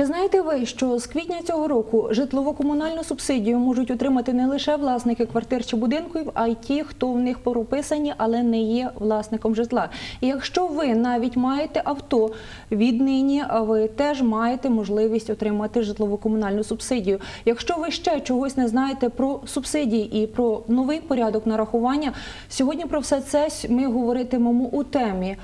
Чи знаєте ви, що з квітня цього року житлово-комунальну субсидію можуть отримати не лише власники квартир чи будинків, а й ті, хто в них прописані, але не є власником житла. І якщо ви навіть маєте авто, віднині ви теж маєте можливість отримати житлово-комунальну субсидію. Якщо ви ще чогось не знаєте про субсидії і про новий порядок нарахування, сьогодні про все це ми говоритимемо у темі.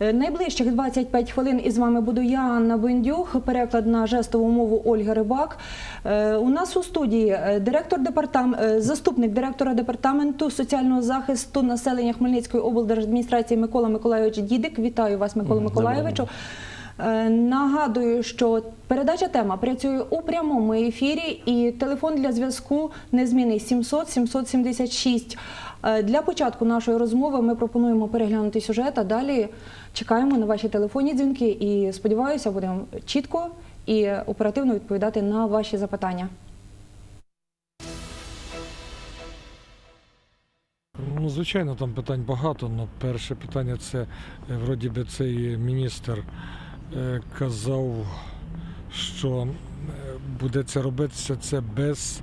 Е, Найближчих 25 хвилин із вами буду я, Анна Бендюх, переклад на жестову мову Ольга Рибак. Е, У нас у студії е, директор департам... заступник директора департаменту соціального захисту населення Хмельницької облдержадміністрації Микола Миколайович Дідик. Вітаю вас, Микола Миколайовичу. Нагадую, що передача тема працює у прямому ефірі, і телефон для зв'язку незмінний 700 776. Е, Для початку нашої розмови ми пропонуємо переглянути сюжет, а далі чекаємо на ваші телефонні дзвінки і сподіваюся, будемо чітко і оперативно відповідати на ваші запитання. Ну, звичайно, там питань багато. але перше питання це е, вроді би цей міністр е, казав, що буде це робитися це без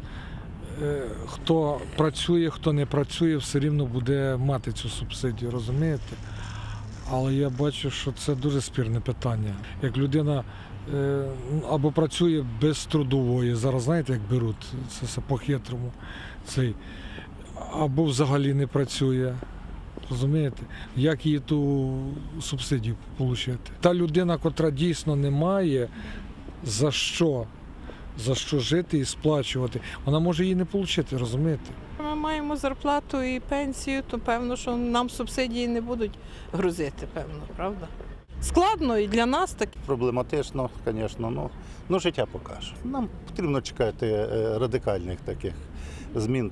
хто працює, хто не працює, все рівно буде мати цю субсидію, розумієте? Але я бачу, що це дуже спірне питання. Як людина е, або працює без трудової, зараз знаєте, як беруть, це все по-хитрому. Цей, або взагалі не працює. Розумієте, як її ту субсидію отримати? Та людина, котра дійсно не має за що, за що жити і сплачувати, вона може її не отримати, розумієте? Ми маємо зарплату і пенсію, то певно, що нам субсидії не будуть грузити, певно, правда? Складно і для нас так. Проблематично, звісно, ну, ну життя покаже. Нам потрібно чекати е, радикальних таких змін.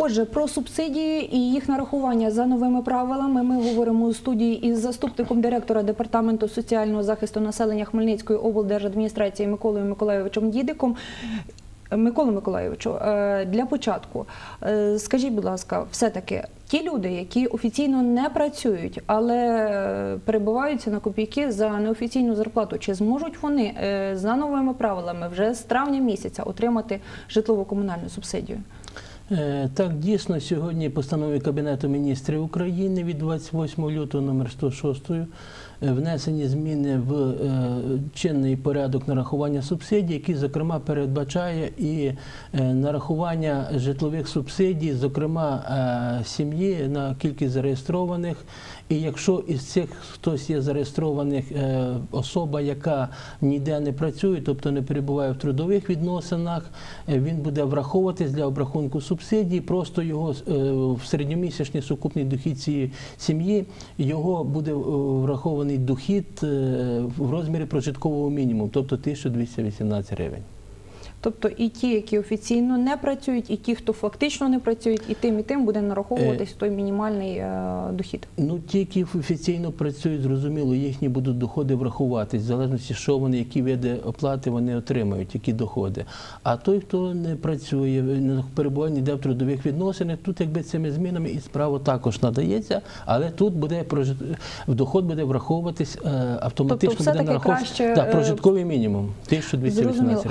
Отже, про субсидії і їх нарахування за новими правилами ми говоримо у студії із заступником директора департаменту соціального захисту населення Хмельницької облдержадміністрації Миколою Миколайовичем Дідиком. Микола Миколайовичу, е, для початку е, скажіть, будь ласка, все-таки ті люди, які офіційно не працюють, але е, перебуваються на копійки за неофіційну зарплату, чи зможуть вони за новими правилами вже з травня місяця отримати житлово-комунальну субсидію? Е, Так, дійсно, сьогодні постанові Кабінету міністрів України від 28 лютого номер 106 е, внесені зміни в е, чинний порядок нарахування субсидій, який, зокрема, передбачає і е, нарахування житлових субсидій, зокрема е, сім'ї на кількість зареєстрованих. І якщо із цих хтось є зареєстрованих е, особа, яка ніде не працює, тобто не перебуває в трудових відносинах, е, він буде враховуватись для обрахунку субсидій. Просто його е, в середньомісячний сукупний дохід цієї сім'ї його буде е, врахований дохід е, в розмірі прожиткового мінімуму, тобто 1218 гривень. Тобто і ті, які офіційно не працюють, і ті, хто фактично не працюють, і тим, і тим буде нараховуватись той мінімальний е, дохід. Ну, ті, які офіційно працюють, зрозуміло, їхні будуть доходи врахуватись, в залежності, що вони, які види оплати вони отримають, які доходи. А той, хто не працює, не перебуває ніде в трудових відносинах, тут якби цими змінами і справа також надається, але тут буде в доход буде враховуватись е, автоматично Тобто все-таки буде нараховуватись краще, так, е, прожитковий мінімум 1218 Зрозуміло.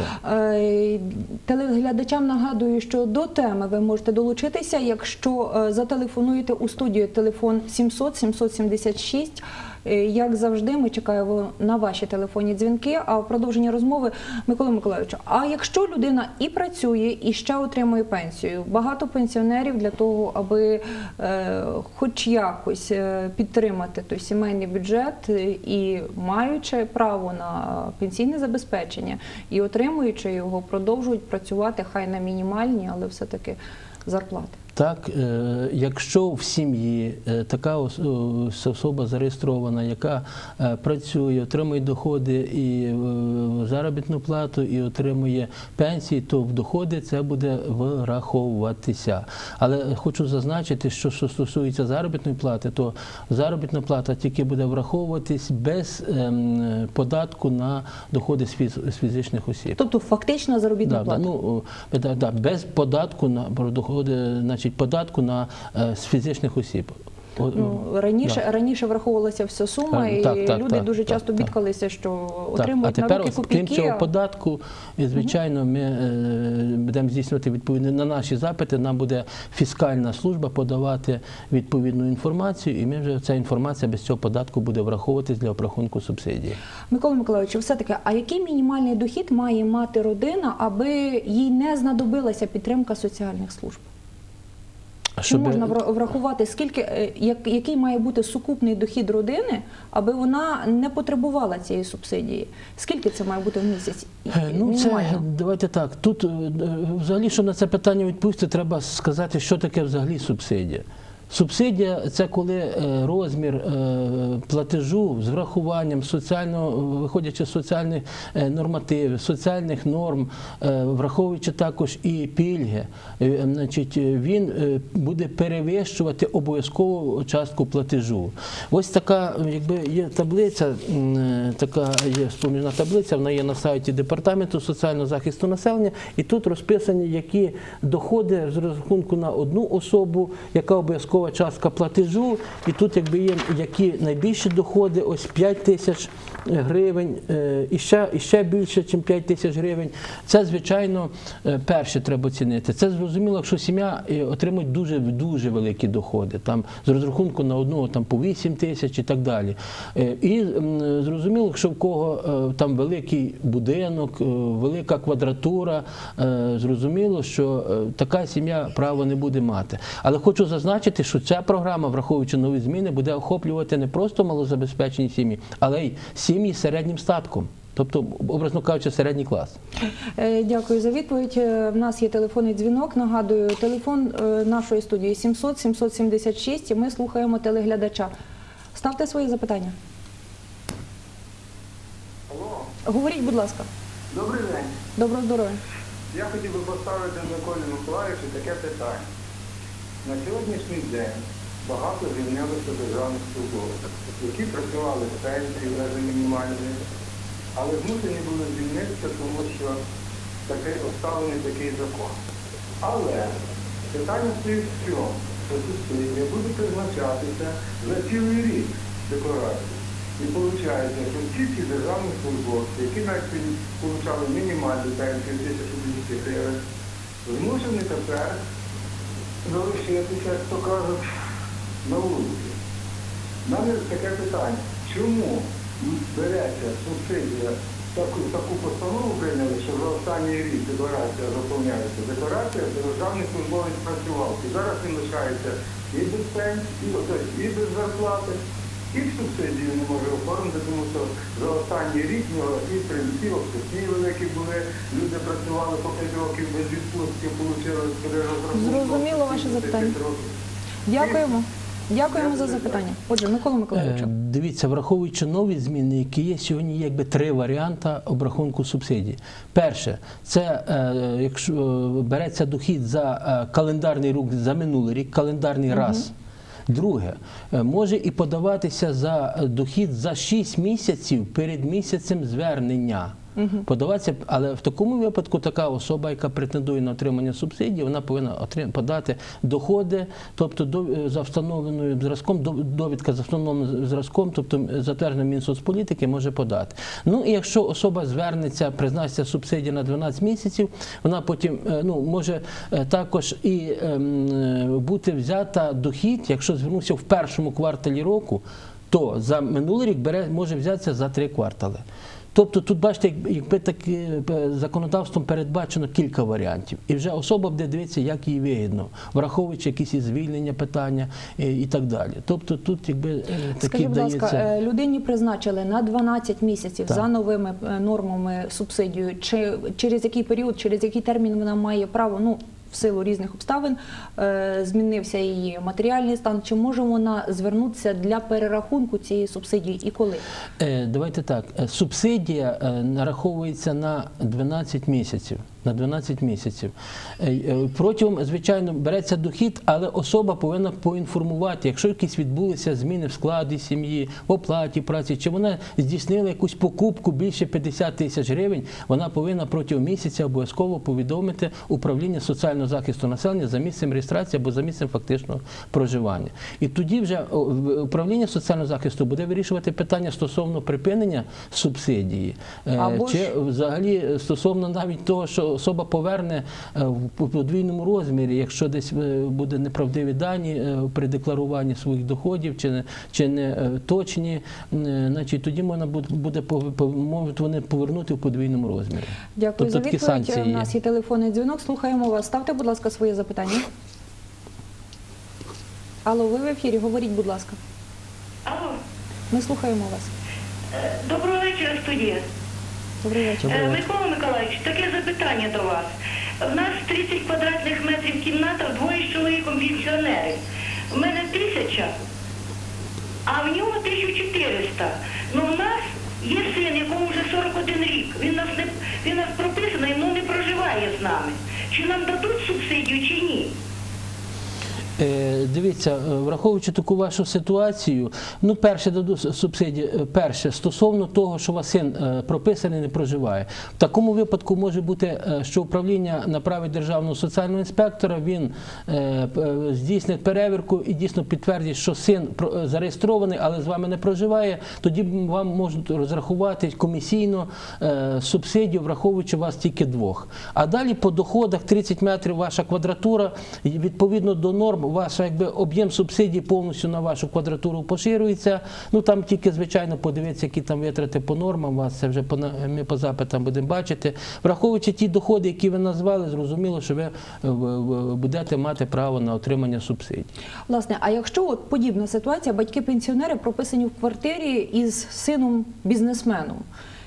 Телеглядачам нагадую, що до теми ви можете долучитися, якщо е, зателефонуєте у студію телефон 700 776. Е, Як завжди, ми чекаємо на ваші телефонні дзвінки. А в продовженні розмови Микола Миколайовичу, а якщо людина і працює, і ще отримує пенсію, багато пенсіонерів для того, аби е, хоч якось е, підтримати той сімейний бюджет е, і маючи право на пенсійне забезпечення і отримуючи його, продовжують працювати хай на мінімальні, але все-таки зарплати. Так, е, якщо в сім'ї е, така особа зареєстрована, яка е, працює, отримує доходи і заробітну плату, і отримує пенсії, то в доходи це буде враховуватися. Але хочу зазначити, що що стосується заробітної плати, то заробітна плата тільки буде враховуватись без ем, податку на доходи з фізичних осіб. Тобто фактична заробітна Да, плата. да, ну, да, да, без податку на доходи, значить, податку на е, з фізичних осіб. Ну, раніше, да. раніше враховувалася вся сума, і так, так, люди так, дуже так, часто так. бідкалися, що Так, отримують а на руки ось, крім цього податку, і, звичайно, ми е, будемо здійснювати відповідно на наші запити. Нам буде фіскальна служба подавати відповідну інформацію, і ми вже ця інформація без цього податку буде враховуватись для обрахунку субсидії. Микола Миколаївич, все-таки, а який мінімальний дохід має мати родина, аби їй не знадобилася підтримка соціальних служб? Чи можна врахувати, скільки, е, як, який має бути сукупний дохід родини, аби вона не потребувала цієї субсидії? Скільки це має бути в місяць? Е, Ну, це давайте так. Тут е, взагалі, щоб на це питання відповісти, треба сказати, що таке взагалі субсидія. Субсидія це коли е, розмір е, платежу з врахуванням соціального, виходячи з соціальних е, нормативів, соціальних норм, враховуючи також і пільги, значить, він буде перевищувати обов'язкову частку платежу. Ось така, якби є таблиця, така є споміжна таблиця, вона є на сайті департаменту соціального захисту населення, і тут розписані, які доходи з розрахунку на одну особу, яка обов'язкова частка платежу, і тут якби є які найбільші доходи, ось 5 тисяч гривень, е, і ще, і ще більше, ніж 5 тисяч гривень. Це, звичайно, е, перше треба оцінити. Це зрозуміло, якщо сім'я е, отримує дуже дуже великі доходи, там з розрахунку на одного там по 8 тисяч і так далі. І зрозуміло, якщо в кого там великий будинок, велика квадратура, зрозуміло, що така сім'я право не буде мати. Але хочу зазначити, що ця програма, враховуючи нові зміни, буде охоплювати не просто малозабезпечені сім'ї, але й сім'ї з середнім статком. Тобто, образно кажучи, середній клас. Е, Дякую за відповідь. Е, В нас є телефонний дзвінок. Нагадую, телефон е, нашої студії 700 776 і ми слухаємо телеглядача. Ставте свої запитання. Алло, Говоріть, будь ласка. добрий день. Доброго здоров'я. Я хотів би поставити Миколі Миколаївичу таке питання. На сьогоднішній день багато звільнилося державних службовців, які працювали з пенсії навіть мінімальної, але змушені були звільнитися, тому що такий обставлений такий закон. Але питання стоїть в чому? Що субсидія буде призначатися за цілий рік декларації. І виходить, що всі ці державні службовці, які навіть отримали мінімальну пенсію 1200 гривень, змушені тепер залишитися, як то кажуть, на вулиці. Мене таке питання, чому береться субсидія, таку, таку постанову прийняли, що за останній рік декларація заповняється. Декларація, де державний службовець працював. І зараз він лишається і без пенсії, і без зарплати, і субсидію не може оформити, тому що за останній рік в нього і принципі, обсесні великі були, люди працювали по 5 років без відпустки, отримали перерозрахунку. Зрозуміло ваше запитання. Дякуємо. Дякуємо за запитання. Отже, Микола Миколаївичу. Е, Дивіться, враховуючи нові зміни, які є сьогодні, якби три варіанти обрахунку субсидій. Перше, це е, якщо е, береться дохід за календарний рік за минулий рік, календарний раз. Друге, е, може і подаватися за е, дохід за 6 місяців перед місяцем звернення. Подаватися, але в такому випадку така особа, яка претендує на отримання субсидії, вона повинна отрим- подати доходи, тобто до, е, за встановленою зразком, до- довідка за встановленим зразком, тобто затвердженим Мінсоцполітики, може подати. Ну і якщо особа звернеться, призначиться субсидія на 12 місяців, вона потім е, ну, може е, також і ем, бути взята дохід, якщо звернувся в першому кварталі року, то за минулий рік бере, може взятися за три квартали. Тобто тут, бачите, як- якби так е, законодавством передбачено кілька варіантів. І вже особа буде дивитися, як їй вигідно, враховуючи якісь і звільнення питання е, і так далі. Тобто тут якби е, такі Скажіть, будь ласка, людині призначили на 12 місяців Так. за новими нормами субсидію. Чи через який період, через який термін вона має право, ну в силу різних обставин е, змінився її матеріальний стан. Чи може вона звернутися для перерахунку цієї субсидії і коли? Е, Давайте так. Е, Субсидія нараховується на 12 місяців. На 12 місяців. Е, е, Протягом, звичайно, береться дохід, але особа повинна поінформувати, якщо якісь відбулися зміни в складі сім'ї, в оплаті праці, чи вона здійснила якусь покупку більше 50 тисяч гривень, вона повинна протягом місяця обов'язково повідомити управління соціального захисту населення за місцем реєстрації або за місцем фактичного проживання. І тоді вже управління соціального захисту буде вирішувати питання стосовно припинення субсидії, е, Або чи взагалі стосовно навіть того, що особа поверне е, в подвійному розмірі, якщо десь е, буде неправдиві дані е, при декларуванні своїх доходів, чи не чи не точні, значить тоді можна буде, можуть вони повернути в подвійному розмірі. Дякую Тобто за відповідь. санкції У нас є телефонний дзвінок. Слухаємо вас. Ставте, будь ласка, своє запитання. Алло, ви в ефірі, говоріть, будь ласка. Алло, Ми слухаємо вас. доброго вечора, студія. Добрий вечір. Е, Микола Миколаївич, таке запитання до вас. У нас 30 квадратних метрів кімната, двоє з чоловіком пенсіонери. У мене тисяча, а в нього 1400. Ну в нас є син, якому вже 41 рік. Він нас не він нас прописаний, але не проживає з нами. Чи нам дадуть субсидію, чи ні? Е, Дивіться, е, враховуючи таку вашу ситуацію, ну перше даду субсидії. е, Перше, стосовно того, що вас син прописаний, не проживає. В такому випадку може бути, що управління направить державного соціального інспектора, він здійснить перевірку і дійсно підтвердить, що син зареєстрований, але з вами не проживає. Тоді вам можуть розрахувати комісійно субсидію, враховуючи вас тільки двох. А далі по доходах 30 метрів ваша квадратура, відповідно до норм, ваш якби об'єм субсидій повністю на вашу квадратуру поширюється. Ну там тільки звичайно подивитися, які там витрати по нормам. Вас це вже по ми по запитам будемо бачити. Враховуючи ті доходи, які ви назвали, зрозуміло, що ви е, будете мати право на отримання субсидій. Власне, а якщо от подібна ситуація, батьки-пенсіонери прописані в квартирі із сином бізнесменом,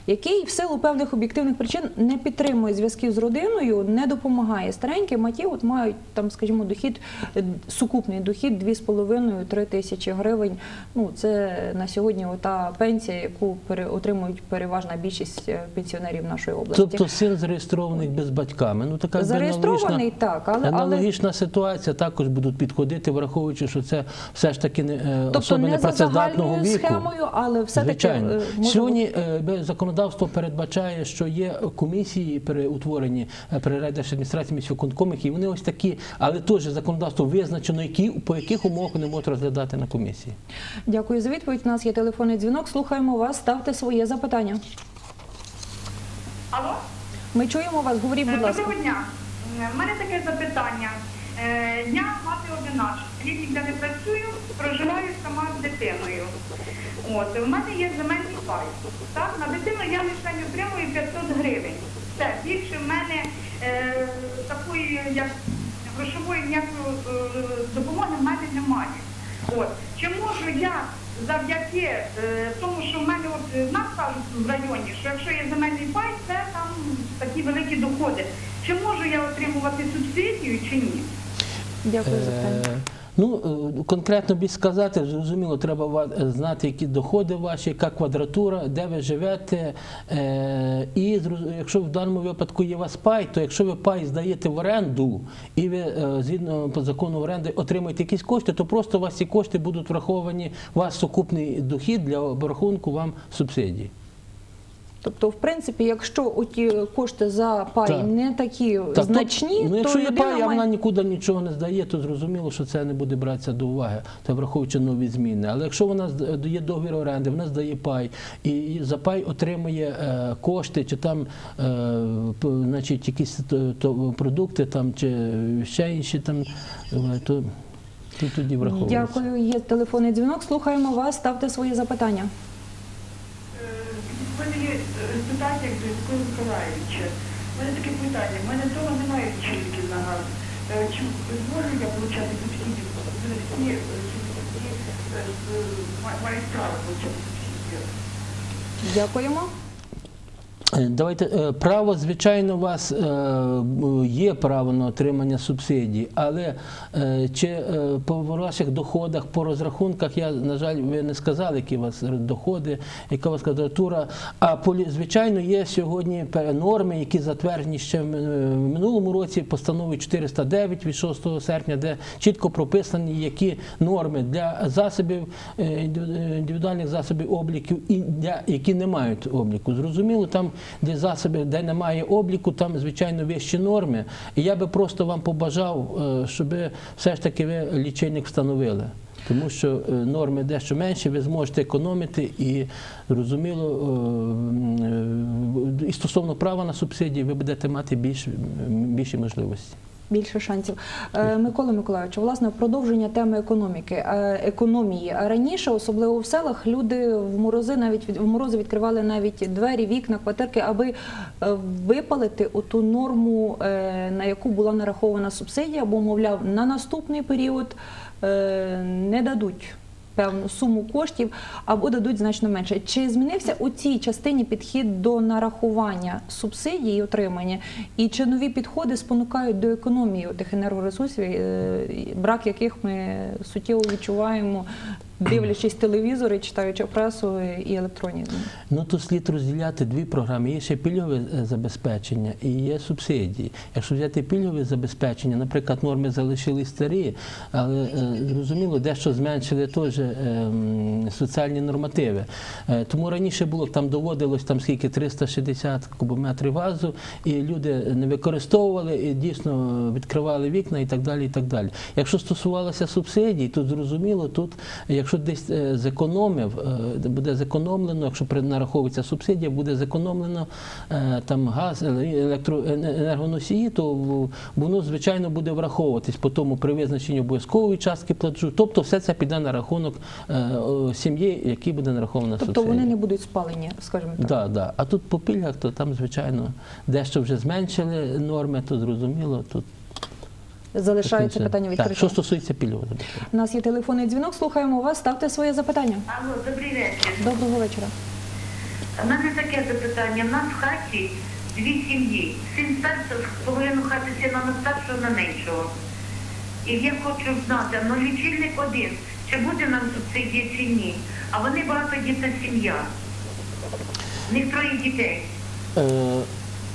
який в силу певних об'єктивних причин не підтримує зв'язків з родиною, не допомагає стареньким, а ті от мають там, скажімо, дохід, е, сукупний дохід 2,5-3 тисячі гривень. Ну це на сьогодні та пенсія, яку отримують переважна більшість е, пенсіонерів нашої області. Тобто син зареєстрований без батьками. Ну така Зареєстрований, так, але- але- аналогічна ситуація також будуть підходити, враховуючи, що це все ж таки не е, Тобто особи не за непрацездатного загальною віку. схемою, але все-таки Звичайно. е, Сьогодні е, би законодавство передбачає, що є комісії при утворенні е, при райдержадміністрації міськвиконкомах, і вони ось такі, але теж законодавство визначено, які по яких умовах вони можуть розглядати на комісії. Дякую за відповідь. У нас є телефонний дзвінок. Слухаємо вас. Ставте своє запитання. Алло, Ми чуємо вас. Говоріть, будь ласка. доброго дня. У мене таке запитання. Е, Я мати одинаш. Рік ніде не працюю, проживаю сама з дитиною. От, у мене є земельний пай. Так, на дитину я лише отримую 500 гривень. Все, більше в мене е, такої як грошової ніякої е, допомоги в мене немає. От. Чи можу я завдяки е, тому, що в мене от е, нас кажуть в районі, що якщо є земельний пай, це там такі великі доходи. Чи можу я отримувати субсидію чи ні? Дякую за. Е, Ну, е, конкретно більш сказати, зрозуміло, треба е, знати, які доходи ваші, яка квадратура, де ви живете. І якщо в даному випадку є у вас пай, то якщо ви пай здаєте в оренду і ви згідно по закону оренди отримаєте якісь кошти, то просто у вас ці кошти будуть враховані, у вас сукупний дохід для обрахунку вам субсидії. Тобто, в принципі, якщо оті кошти за пай Так. не такі Так, значні, ну, то якщо є людина пай, а має... вона нікуди нічого не здає, то зрозуміло, що це не буде братися до уваги, та враховуючи нові зміни. Але якщо вона зд- є договір оренди, вона здає пай, і, за пай отримує е, кошти, чи там е, значить, якісь то, то продукти, там, чи ще інші, там, е, то, то тоді враховується. Дякую. Є телефонний дзвінок. Слухаємо вас. Ставте своє запитання. Питання до Миколи Миколаївича. У мене таке питання. У мене вдома немає лічильників на газ. Е, Чи зможу я отримати субсидію? Всі е, е, ма- мають право отримати субсидію. Дякуємо. Е, Давайте е, право, звичайно, у вас е, є право на отримання субсидій, але чи по ваших доходах, по розрахунках, я на жаль, ви не сказали, які у вас доходи, яка у вас квадратура. А звичайно, є сьогодні норми, які затверджені ще в минулому році постановою 409 від 6 серпня, де чітко прописані, які норми для засобів індивідуальних засобів обліку і для які не мають обліку. Зрозуміло, там де засоби, де немає обліку, там звичайно вищі норми. І я би просто вам побажав, е, щоб все ж таки ви лічильник встановили. Тому що е, норми дещо менші, ви зможете економити і зрозуміло, е, і стосовно права на субсидії, ви будете мати більш, більші можливості. Більше шансів. Е, Микола Миколаївич, власне, продовження теми економіки, е, економії. Раніше, особливо в селах, люди в морози навіть в морози відкривали навіть двері, вікна, квартирки, аби е, випалити оту норму, на яку була нарахована субсидія, бо, мовляв, на наступний період не дадуть. Певну суму коштів або дадуть значно менше. Чи змінився у цій частині підхід до нарахування субсидій і отримання? І чи нові підходи спонукають до економії тих енергоресурсів, е, брак яких ми суттєво відчуваємо, дивлячись телевізори, читаючи пресу і електронні Ну тут слід розділяти дві програми. Є ще пільгове е, забезпечення і є субсидії. Якщо взяти пільгове забезпечення, наприклад, норми залишили старі, але е, зрозуміло, дещо зменшили теж е, соціальні нормативи. Тому раніше було там доводилось там скільки 360 кубометрів газу, і люди не використовували і дійсно відкривали вікна і так далі. І так далі. Якщо стосувалося субсидій, то зрозуміло, тут, якщо десь е, зекономив, е, буде зекономлено, якщо нараховується субсидія, буде зекономлено е, там газ, електроенергоносії, то воно звичайно буде враховуватись по тому при визначенні обов'язкової частки платежу. Тобто все це піде на рахунок сім'ї, який буде нарахована Тобто субсидія. вони не будуть спалені, скажімо так. Да, да. А тут по пільгах, то там, звичайно, дещо вже зменшили норми, то зрозуміло. Тут Це. питання Так, що стосується пільгового. У нас є телефонний дзвінок. Слухаємо вас. Ставте своє запитання. Алло, добрий вечір. Доброго вечора. У мене таке запитання. У нас в хаті дві сім'ї. Син старший, половину хати сина на старшого, на меншого. І я хочу знати, ну лічильник один, чи буде нам субсидія чи ні. А вони багатодітна сім'я. В них троє дітей. Е,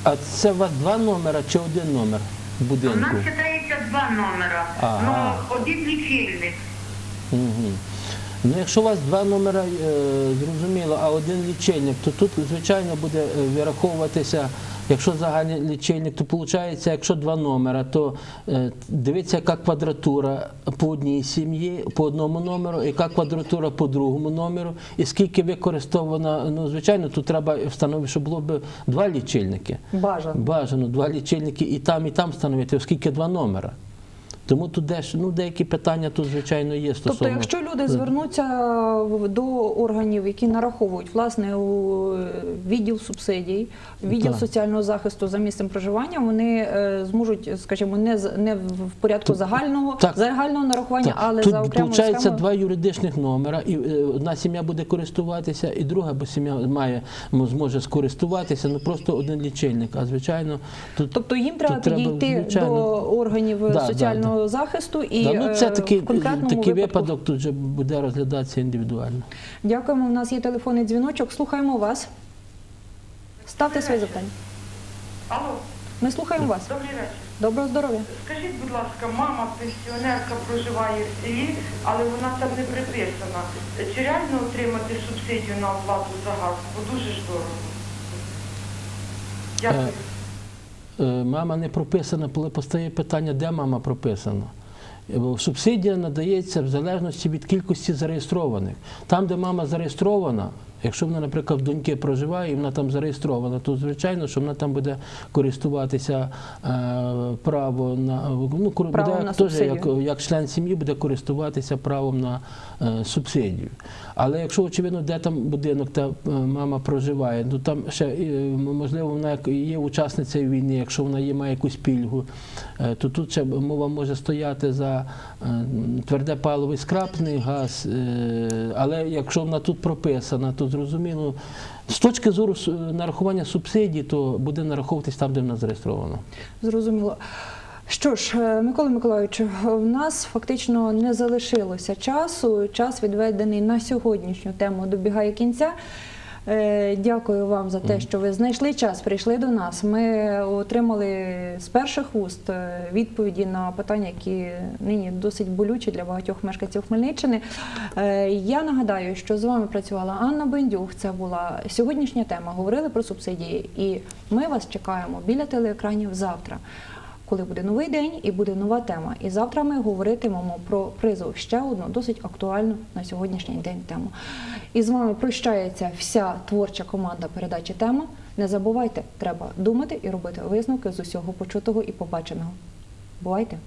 а це у вас два номера чи один номер У нас два номера. Ага. Ну, один лічильник. Угу. Ну, якщо у вас два номера, е, зрозуміло, а один лічильник, то тут, звичайно, буде е, вираховуватися, якщо загальний лічильник, то виходить, якщо два номера, то е, дивіться, яка квадратура по одній сім'ї, по одному номеру, яка квадратура по другому номеру, і скільки використовано, ну, звичайно, тут треба встановити, щоб було б два лічильники. Бажано. Бажано два лічильники і там, і там встановити, оскільки два номера. Тому тут дещо, ну, деякі питання тут, звичайно, є стосовно. Тобто, якщо люди звернуться в- до органів, які нараховують власне у е, відділ субсидій, відділ Так. соціального захисту за місцем проживання, вони е, зможуть, скажімо, не не в порядку Тут- загального так. загального нарахування, Так, але Тут за окремою виходить схемою. два юридичних номера, і е, одна сім'я буде користуватися, і друга, бо сім'я має зможе скористуватися, ну просто один лічильник. А звичайно, тут Тобто їм треба Тут треба, підійти звичайно. до органів Да, да, соціального захисту і да, ну, це е, такий, в конкретному такий випадку. випадок тут вже буде розглядатися індивідуально. Дякуємо. У нас є телефонний дзвіночок. Слухаємо вас. Ставте своє запитання. Алло, Ми слухаємо вас. добрий вечір. Доброго здоров'я. Скажіть, будь ласка, мама пенсіонерка проживає в селі, але вона там не приписана. Чи реально отримати субсидію на оплату за газ? Бо дуже ж дорого. Дякую. Е, Мама не прописана, коли постає питання, де мама прописана. Е, Субсидія надається в залежності від кількості зареєстрованих. Там, де мама зареєстрована, якщо вона, наприклад, в доньки проживає і вона там зареєстрована, то звичайно, що вона там буде користуватися е, право на ну, Право буде на теж як, як член сім'ї буде користуватися правом на е, субсидію. Але якщо очевидно, де там будинок та е, мама проживає, то там ще е, можливо вона є учасницею війни, якщо вона є має якусь пільгу, е, то тут ще мова може стояти за е, тверде паливо і скрапний газ. Е, Але якщо вона тут прописана, то зрозуміло. З точки зору с- нарахування субсидій, то буде нараховуватись там, де вона зареєстрована. Зрозуміло. Що ж, е, Микола Миколайович, в нас фактично не залишилося часу. Час відведений на сьогоднішню тему добігає кінця. Е, Дякую вам за те, що ви знайшли час, прийшли до нас. Ми отримали з перших вуст е, відповіді на питання, які нині досить болючі для багатьох мешканців Хмельниччини. Е, Я нагадаю, що з вами працювала Анна Бендюх. Це була сьогоднішня тема. Говорили про субсидії, і ми вас чекаємо біля телеекранів завтра коли буде новий день і буде нова тема. І завтра ми говоритимемо про призов ще одну досить актуальну на сьогоднішній день тему. І з вами прощається вся творча команда передачі тема. Не забувайте, треба думати і робити висновки з усього почутого і побаченого. Бувайте!